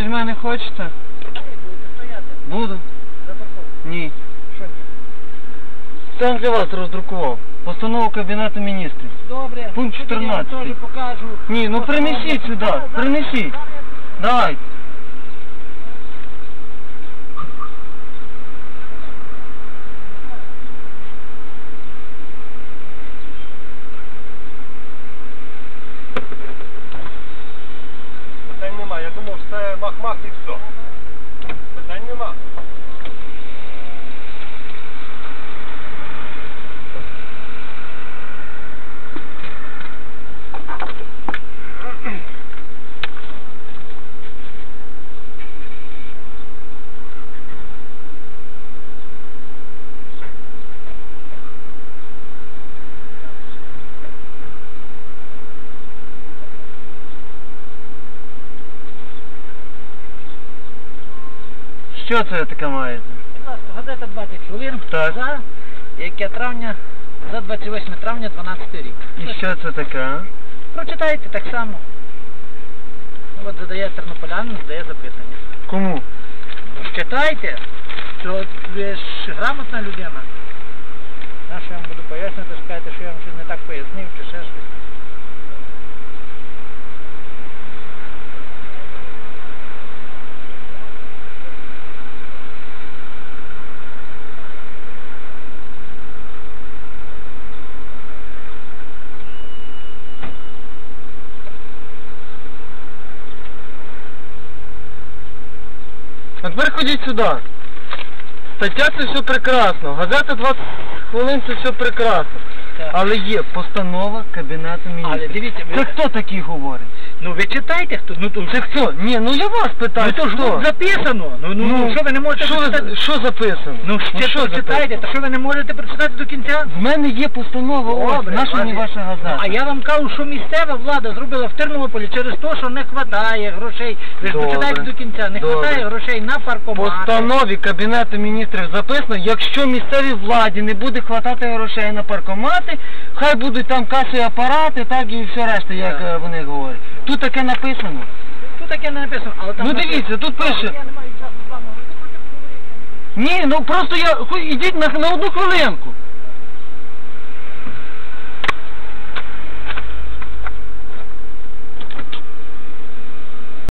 мене хочете? Будете стояти Буду. за парковку. Ні. Що ні? Для вас роздрукував. Постанову Кабінету міністрів. Добре. Пункт 14. Я вам теж покажу. Ні, ну принесіть сюди, принесіть. зараз що и все. Що це таке маєте? Будь ласка, газета 20 хвилин. Так. За яке травня, за 28 травня 12 рік. І що це таке? Прочитайте так само. От задає тернополянин, задає запитання. Кому? Ну, читайте, що ви ж грамотна людина. А що я вам буду пояснювати, скажете, що я вам щось не так пояснив, чи ще щось. А тепер ходіть сюди. Стаття це все прекрасно. Газета 20 хвилин це все прекрасно. Але є постанова Кабінету міністрів. Але дивіться, ви- Це хто такий говорить? Ну ви читайте хто. Ну то Це хто? Ні, ну я вас питаю. Ну то ж хто? тут записано. Ну, ну, ну, що ви не можете що, прочитати? що записано? Ну, ще що читайте, записано? то що ви не можете прочитати до кінця? В мене є постанова, ось, Добре, наша не ваша газета. Ну, а я вам кажу, що місцева влада зробила в Тернополі через те, що не вистачає грошей. Ви ж Добре. почитайте до кінця, не Добре. вистачає грошей на В паркомати. постанові Кабінету міністрів записано, якщо місцевій владі не буде хватати грошей на паркомати, хай будуть там касові апарати, так і все решта, як е, вони говорять. Тут таке написано. Тут таке не написано, але там... Ну дивіться, тут пише. Ні, ну просто я ху- ідіть на, на одну хвилинку.